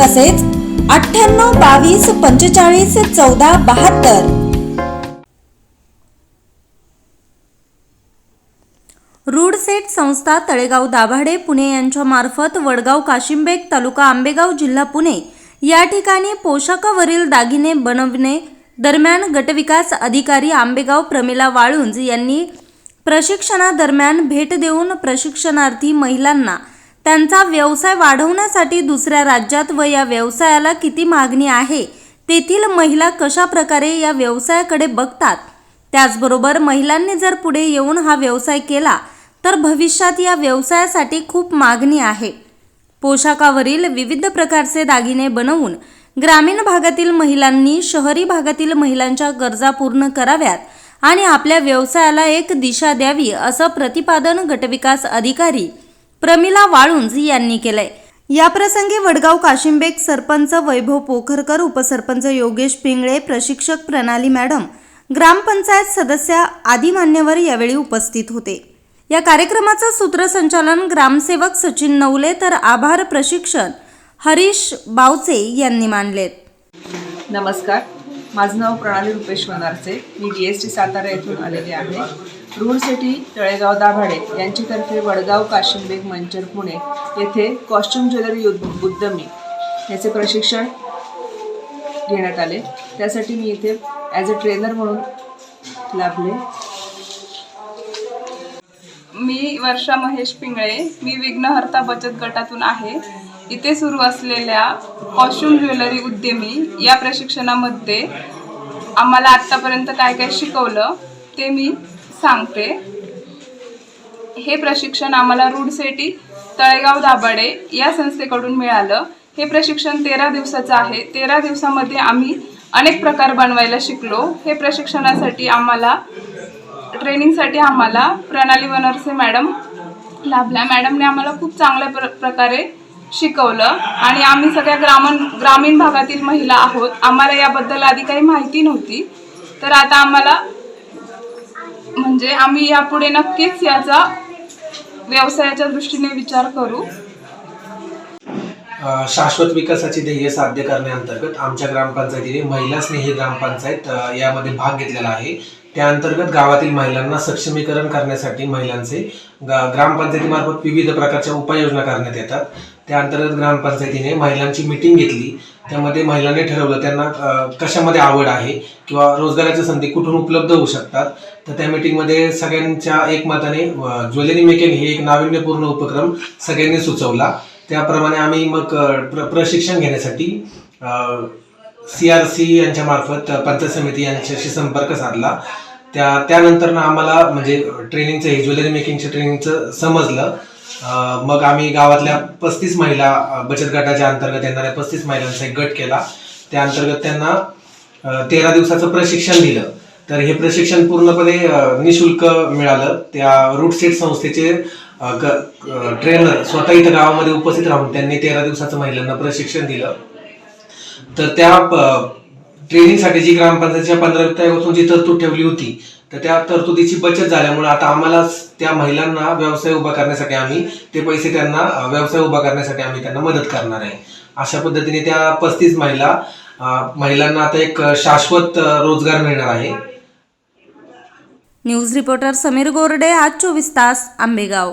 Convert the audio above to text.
तसेच अठ्ठ्याण्णव बावीस पंचेचाळीस चौदा बहात्तर. रूडसेट संस्था तळेगाव दाभाडे पुणे यांच्या मार्फत वडगाव काशिंबेक तालुका आंबेगाव जिल्हा पुणे या ठिकाणी पोशाखावरील दागिने बनवणे दरम्यान गटविकास अधिकारी आंबेगाव प्रमिला वाळुंज यांनी प्रशिक्षणादरम्यान भेट देऊन प्रशिक्षणार्थी महिलांना त्यांचा व्यवसाय वाढवण्यासाठी दुसऱ्या राज्यात व या व्यवसायाला किती मागणी आहे तेथील महिला कशा प्रकारे या व्यवसायाकडे बघतात? त्याचबरोबर महिलांनी जर पुढे येऊन हा व्यवसाय केला तर भविष्यात या व्यवसायासाठी खूप मागणी आहे. पोशाखावरील विविध प्रकारचे दागिने बनवून ग्रामीण भागातील महिलांनी शहरी भागातील महिलांच्या गरजा पूर्ण कराव्यात आणि आपल्या व्यवसायाला एक दिशा द्यावी असं प्रतिपादन गटविकास अधिकारी प्रमिला वाळुंज यांनी केलंय. या प्रसंगी वडगाव काशिंबेक सरपंच वैभव पोखरकर उपसरपंच योगेश पिंगळे प्रशिक्षक प्रणाली मॅडम ग्रामपंचायत सदस्य आदी मान्यवर यावेळी उपस्थित होते. या कार्यक्रमाचं सूत्रसंचालन ग्रामसेवक सचिन नवले तर आभार प्रशिक्षण हरीश बावचे यांनी मांडलेत नमस्कार. माझं नाव प्रणाली रुपेश वनारचे मी डी एस टी सातारा येथून आलेले आहे. रूड सिटी तळेगाव दाभाडे यांच्यातर्फे वडगाव काशिंबेग मंचर पुणे येथे कॉस्ट्युम ज्वेलरी उद्यमी याचे प्रशिक्षण घेण्यात आले. त्यासाठी मी इथे ॲज अ ट्रेनर म्हणून लाभले. मी वर्षा महेश पिंगळे. मी विघ्नहर्ता बचत गटातून आहे. इथे सुरू असलेल्या कॉस्ट्युम ज्वेलरी उद्यमी या प्रशिक्षणामध्ये आम्हाला आत्तापर्यंत काय काय शिकवलं ते मी सांगते. हे प्रशिक्षण आम्हाला रूडसेटी तळेगाव दाभाडे या संस्थेकडून मिळालं. हे प्रशिक्षण तेरा दिवसाचं आहे. तेरा दिवसामध्ये आम्ही अनेक प्रकार बनवायला शिकलो. हे प्रशिक्षणासाठी आम्हाला ट्रेनिंगसाठी आम्हाला प्रणाली बनरसे मॅडम लाभल्या. मॅडमने आम्हाला खूप चांगल्या प्र प्रकारे शिकवलं. आणि आम्ही सगळ्या ग्रामीण ग्रामीण भागातील महिला आहोत. आम्हाला याबद्दल आधी काही माहिती नव्हती. तर आता आम्हाला म्हणजे आम्ही यापुढे नक्कीच याचा व्यवसायाच्या दृष्टीने विचार करू. शाश्वत विकासाची ध्येय साध्य करण्याअंतर्गत आमच्या ग्रामपंचायतीने महिला स्नेही ग्रामपंचायत यामध्ये भाग घेतलेला आहे. त्या अंतर्गत गावातील महिलांना सक्षमीकरण करण्यासाठी महिलांचे ग्रामपंचायतीमार्फत विविध प्रकारच्या उपाययोजना करण्यात येतात. त्या अंतर्गत ग्रामपंचायतीने महिलांची मिटिंग घेतली. त्यामध्ये महिलांनी ठरवलं त्यांना कशामध्ये आवड आहे किंवा रोजगाराच्या संधी कुठून उपलब्ध होऊ शकतात. तर त्या मिटिंगमध्ये सगळ्यांच्या एकमताने ज्वेलरी मेकिंग हे एक नाविन्यपूर्ण उपक्रम सगळ्यांनी सुचवला. त्याप्रमाणे आम्ही मग प्र प्रशिक्षण घेण्यासाठी सी आर सी यांच्या मार्फत पंचायत समिती यांच्याशी संपर्क साधला. त्या त्यानंतर ना आम्हाला म्हणजे ट्रेनिंगचं हे ज्वेलरी मेकिंगच्या ट्रेनिंगचं समजलं. मग आम्ही गावातल्या पस्तीस महिला बचत गटाच्या अंतर्गत येणाऱ्या पस्तीस महिलांचा एक गट केला. त्या अंतर्गत त्यांना तेरा दिवसाचं प्रशिक्षण दिलं. तर हे प्रशिक्षण पूर्णपणे निशुल्क मिळालं. त्या रूट सेट संस्थेचे ट्रेनर स्वतः इथं गावामध्ये उपस्थित राहून त्यांनी तेरा दिवसाचं महिलांना प्रशिक्षण दिलं. तर त्या ट्रेनिंगसाठी जी ग्रामपंचायतीच्या पंधरा जी तरतूद ठेवली होती तर त्या तरतुदीची बचत झाल्यामुळे आता आम्हाला त्या महिलांना व्यवसाय उभा करण्यासाठी आम्ही ते पैसे त्यांना व्यवसाय उभा करण्यासाठी आम्ही त्यांना मदत करणार आहे. अशा पद्धतीने त्या पस्तीस महिला महिलांना आता एक शाश्वत रोजगार मिळणार आहे. न्यूज रिपोर्टर समीर गोरडे आज चोवीस तास आंबेगाव.